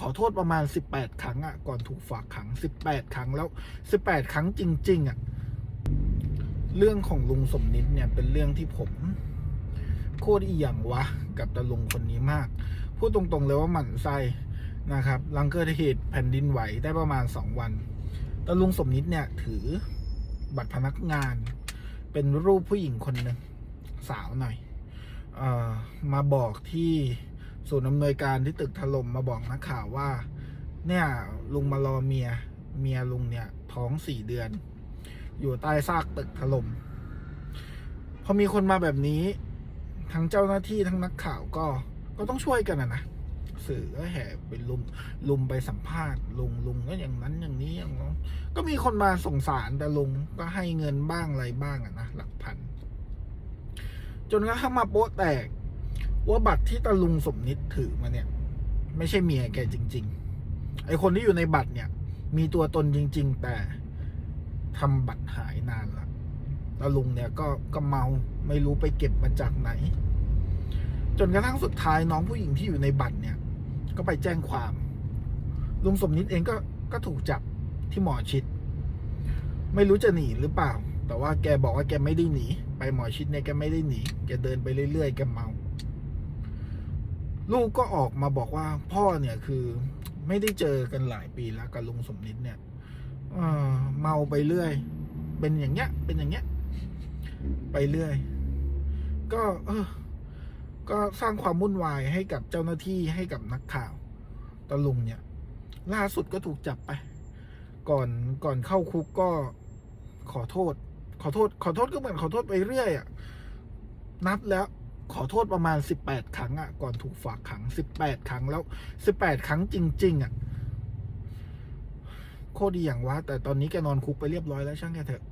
ขอโทษประมาณสิบแปดครั้งอะก่อนถูกฝากขังสิบแปดครั้งแล้วสิบแปดครั้งจริง ๆอะเรื่องของลุงสมนิดเนี่ยเป็นเรื่องที่ผมโคตรอีหยังวะ กับตาลุงคนนี้มาก พูดตรงๆเลยว่าหมั่นไส้นะครับหลังเกิดเหตุแผ่นดินไหวได้ประมาณสองวันตาลุงสมนิดเนี่ยถือบัตรพนักงาน เป็นรูปผู้หญิงคนหนึ่งสาวหน่อยเออมาบอกที่ ศูนย์อำนวยการที่ตึกถล่มมาบอกนักข่าวว่า เนี่ยลุงมารอเมีย เมียลุงเนี่ย ท้องสี่เดือน อยู่ใต้ซากตึกถล่มพอมีคนมาแบบนี้ ทั้งเจ้าหน้าที่ทั้งนักข่าวก็ ก็ต้องช่วยกันนะนะสื่อก็แห่ไปลุมลุมไปสัมภาษณ์ลุงลุงก็อย่างนั้นอย่างนี้อย่างนั้นก็มีคนมาสงสารแต่ลุงก็ให้เงินบ้างอะไรบ้างอะนะหลักพัน จนกระทั่งมาโป๊ะแตก ว่าบัตรที่ตาลุงสมนิดถือมาเนี่ย ไม่ใช่เมียแกจริง ๆ ไอคนที่อยู่ในบัตรเนี่ย มีตัวตนจริง ๆ แต่ทำบัตรหายนานละตาลุงเนี่ยก็ก็เมาไม่รู้ไปเก็บมาจากไหน จนกระทั่งสุดท้ายน้องผู้หญิงที่อยู่ในบัตรเนี่ย ก็ไปแจ้งความลุงสมนิดเองก็ก็ถูกจับที่หมอชิด ไม่รู้จะหนีหรือเปล่า แต่ว่าแกบอกว่าแกไม่ได้หนี ไปหมอชิดเนี่ยแกไม่ได้หนี แกเดินไปเรื่อยๆ แกเมา ลูกก็ออกมาบอกว่าพ่อเนี่ยคือไม่ได้เจอกันหลายปีแล้วกับลุงสมนิดเนี่ยเมาไปเรื่อย เป็นอย่างเงี้ย เป็นอย่างเงี้ย ไปเรื่อย ก็ เออ ก็สร้างความวุ่นวายให้กับเจ้าหน้าที่ให้กับนักข่าวตะลุงเนี่ย ล่าสุดก็ถูกจับไป ก่อนก่อนเข้าคุกก็ขอโทษ ขอโทษ ขอโทษก็เหมือนขอโทษไปเรื่อยอะนับแล้ว ขอโทษประมาณสิบแปดครั้งอะก่อนถูกฝากขังสิบแปดครั้งแล้วสิบแปดครั้งจริง ๆอะ โคตรดีอย่างวะแต่ตอนนี้แกนอนคุกไปเรียบร้อยแล้วช่างแกเถอะ